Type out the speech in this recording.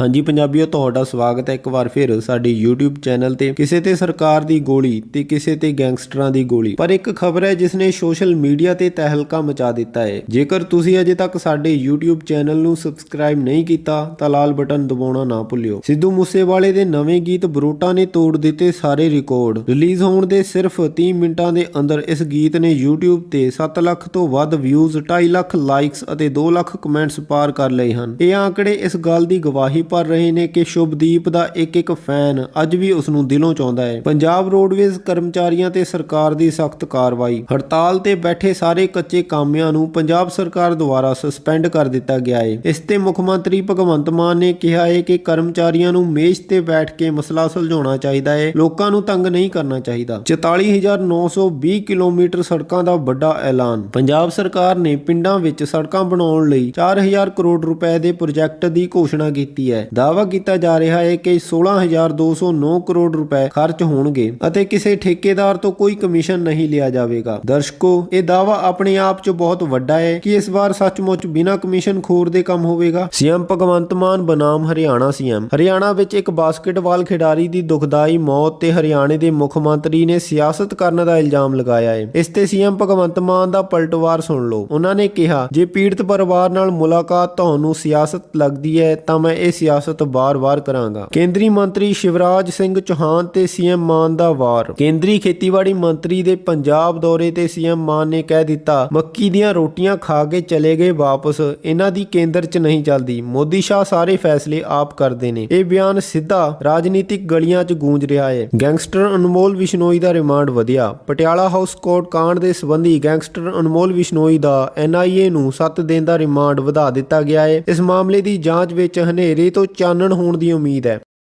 ਹਾਂਜੀ ਪੰਜਾਬੀਓ, ਤੁਹਾਡਾ ਸਵਾਗਤ ਹੈ ਇੱਕ ਵਾਰ ਫਿਰ ਸਾਡੇ YouTube ਚੈਨਲ ਤੇ। ਕਿਸੇ ਤੇ ਸਰਕਾਰ ਦੀ ਗੋਲੀ ਤੇ ਕਿਸੇ ਤੇ ਗੈਂਗਸਟਰਾਂ ਦੀ ਗੋਲੀ। ਪਰ ਇੱਕ ਖਬਰ ਹੈ ਜਿਸ ਨੇ ਸੋਸ਼ਲ ਮੀਡੀਆ ਤੇ ਤਹਿਲਕਾ ਮਚਾ ਦਿੱਤਾ ਹੈ। ਜੇਕਰ ਤੁਸੀਂ ਅਜੇ ਤੱਕ ਸਾਡੇ YouTube ਚੈਨਲ ਨੂੰ ਸਬਸਕ੍ਰਾਈਬ ਨਹੀਂ ਕੀਤਾ, ਤਾਂ ਲਾਲ ਬਟਨ ਦਬਾਉਣਾ ਨਾ ਭੁੱਲਿਓ। ਸਿੱਧੂ ਮੂਸੇਵਾਲੇ ਦੇ ਨਵੇਂ ਗੀਤ ਬਰੋਟਾ ਨੇ ਤੋੜ ਦਿੱਤੇ ਸਾਰੇ ਰਿਕਾਰਡ। ਰਿਲੀਜ਼ ਹੋਣ ਦੇ ਸਿਰਫ 30 ਮਿੰਟਾਂ ਦੇ ਅੰਦਰ ਇਸ ਗੀਤ ਨੇ YouTube ਤੇ 7 ਲੱਖ ਤੋਂ ਵੱਧ ਵਿਊਜ਼ 2.5 ਲੱਖ ਲਾਈਕਸ ਅਤੇ 2 ਲੱਖ ਕਮੈਂਟਸ ਪਾਰ ਕਰ ਲਏ ਹਨ। ਇਹ ਆંકੜੇ ਇਸ ਗੱਲ ਦੀ ਗਵਾਹੀ ਭਰ ਰਹੇ ਨੇ ਕਿ ਸ਼ੁਭਦੀਪ ਦਾ ਇੱਕ ਇੱਕ ਫੈਨ ਅੱਜ ਵੀ ਉਸ ਨੂੰ ਦਿਲੋਂ ਚਾਹੁੰਦਾ ਹੈ। ਪੰਜਾਬ ਰੋਡਵੇਜ਼ ਕਰਮਚਾਰੀਆਂ ਤੇ ਸਰਕਾਰ ਦੀ ਸਖਤ ਕਾਰਵਾਈ। ਹੜਤਾਲ ਤੇ ਬੈਠੇ ਸਾਰੇ ਕੱਚੇ ਕਾਮਿਆਂ ਨੂੰ ਪੰਜਾਬ ਸਰਕਾਰ ਦੁਆਰਾ ਸਸਪੈਂਡ ਕਰ ਦਿੱਤਾ ਗਿਆ ਹੈ। ਇਸ ਤੇ ਮੁੱਖ ਮੰਤਰੀ ਭਗਵੰਤ ਮਾਨ ਨੇ ਕਿਹਾ ਹੈ ਕਿ ਕਰਮਚਾਰੀਆਂ ਨੂੰ ਮੇਜ਼ ਤੇ ਬੈਠ ਕੇ ਮਸਲਾ ਸੁਲਝਾਉਣਾ ਚਾਹੀਦਾ ਹੈ। ਲੋਕਾਂ ਨੂੰ ਤੰਗ ਨਹੀਂ ਕਰਨਾ ਚਾਹੀਦਾ। 44920 ਕਿਲੋਮੀਟਰ ਸੜਕਾਂ ਦਾ ਵੱਡਾ ਐਲਾਨ। ਪੰਜਾਬ ਸਰਕਾਰ ਨੇ ਪਿੰਡਾਂ ਵਿੱਚ ਸੜਕਾਂ ਬਣਾਉਣ ਲਈ 4000 ਕਰੋੜ ਰੁਪਏ ਦੇ ਪ੍ਰੋਜੈਕਟ ਦੀ ਘੋਸ਼ਣਾ ਕੀਤੀ ਹੈ। ਦਾਅਵਾ ਕੀਤਾ ਜਾ ਰਿਹਾ ਹੈ ਕਿ 16209 ਕਰੋੜ ਰੁਪਏ ਖਰਚ ਹੋਣਗੇ ਅਤੇ ਕਿਸੇ ਠੇਕੇਦਾਰ ਤੋਂ ਕੋਈ ਕਮਿਸ਼ਨ ਨਹੀਂ ਲਿਆ ਜਾਵੇਗਾ। ਦਰਸ਼ਕੋ, ਇਹ ਦਾਅਵਾ ਆਪਣੇ ਆਪ 'ਚ ਬਹੁਤ ਵੱਡਾ ਹੈ ਕਿ ਇਸ ਵਾਰ ਸੱਚਮੁੱਚ ਬਿਨਾਂ ਕਮਿਸ਼ਨ ਖੋਰ ਦੇ ਕੰਮ ਹੋਵੇਗਾ। ਸੀਐਮ ਭਗਵੰਤ ਮਾਨ ਬਨਾਮ ਹਰਿਆਣਾ ਸੀਐਮ। ਹਰਿਆਣਾ ਵਿੱਚ ਇੱਕ ਬਾਸਕਟਬਾਲ ਖਿਡਾਰੀ ਦੀ ਦੁਖਦਾਈ ਮੌਤ ਤੇ ਹਰਿਆਣੇ ਦੇ ਮੁੱਖ ਮੰਤਰੀ ਨੇ ਸਿਆਸਤ ਕਰਨ ਦਾ ਇਲਜ਼ਾਮ ਲਗਾਇਆ ਹੈ। ਇਸ ਤੇ ਸੀਐਮ ਭਗਵੰਤ ਮਾਨ ਦਾ ਪਲਟਵਾਰ ਸੁਣ ਲਓ। ਉਹਨਾਂ ਨੇ ਕਿਹਾ, ਜੇ ਪੀੜਤ ਪਰਿਵਾਰ ਨਾਲ ਮੁਲਾਕਾਤ ਤੁਹਾਨੂੰ ਸਿਆਸਤ ਲੱਗਦੀ ਹੈ ਤਾਂ ਮੈਂ ਇਹ ਸਿਆਸਤ ਬਾਰ-ਬਾਰ ਕਰਾਂਗਾ। ਕੇਂਦਰੀ ਮੰਤਰੀ ਸ਼ਿਵਰਾਜ ਸਿੰਘ ਚੌਹਾਨ ਤੇ ਸੀਐਮ ਮਾਨ ਦਾ ਵਾਰ। ਕੇਂਦਰੀ ਖੇਤੀਬਾੜੀ ਮੰਤਰੀ ਦੇ ਪੰਜਾਬ ਦੌਰੇ ਤੇ ਸੀਐਮ ਮਾਨ ਨੇ ਕਹਿ ਦਿੱਤਾ, ਮੱਕੀ ਦੀਆਂ ਰੋਟੀਆਂ ਖਾ ਕੇ ਚਲੇ ਗਏ ਵਾਪਸ। ਇਹਨਾਂ ਦੀ ਕੇਂਦਰ 'ਚ ਨਹੀਂ ਚੱਲਦੀ। ਮੋਦੀ ਸ਼ਾਹ ਸਾਰੇ ਫੈਸਲੇ ਆਪ ਕਰਦੇ ਨੇ। ਇਹ ਬਿਆਨ ਸਿੱਧਾ ਰਾਜਨੀਤਿਕ ਗਲੀਆਂ 'ਚ ਗੂੰਜ ਰਿਹਾ ਹੈ ਗੈਂਗਸਟਰ ਅਨਮੋਲ ਵਿਸ਼ਨੋਈ ਦਾ ਰਿਮਾਂਡ ਵਧਿਆ। ਪਟਿਆਲਾ ਹਾਊਸ ਕੋਰਟ ਕਾਂਡ ਦੇ ਸਬੰਧੀ ਗੈਂਗਸਟਰ ਅਨਮੋਲ ਵਿਸ਼ਨੋਈ ਦਾ ਐਨਆਈਏ ਨੂੰ 7 ਦਿਨ ਦਾ ਰਿਮਾਂਡ ਵਧਾ ਦਿੱਤਾ ਗਿਆ ਹੈ ਇਸ ਮਾਮਲੇ ਦੀ ਜਾਂਚ ਵਿੱਚ ਹਨੇਰੇ ਤੋਂ ਚਾਨਣ ਹੋਣ ਦੀ ਉਮੀਦ ਹੈ।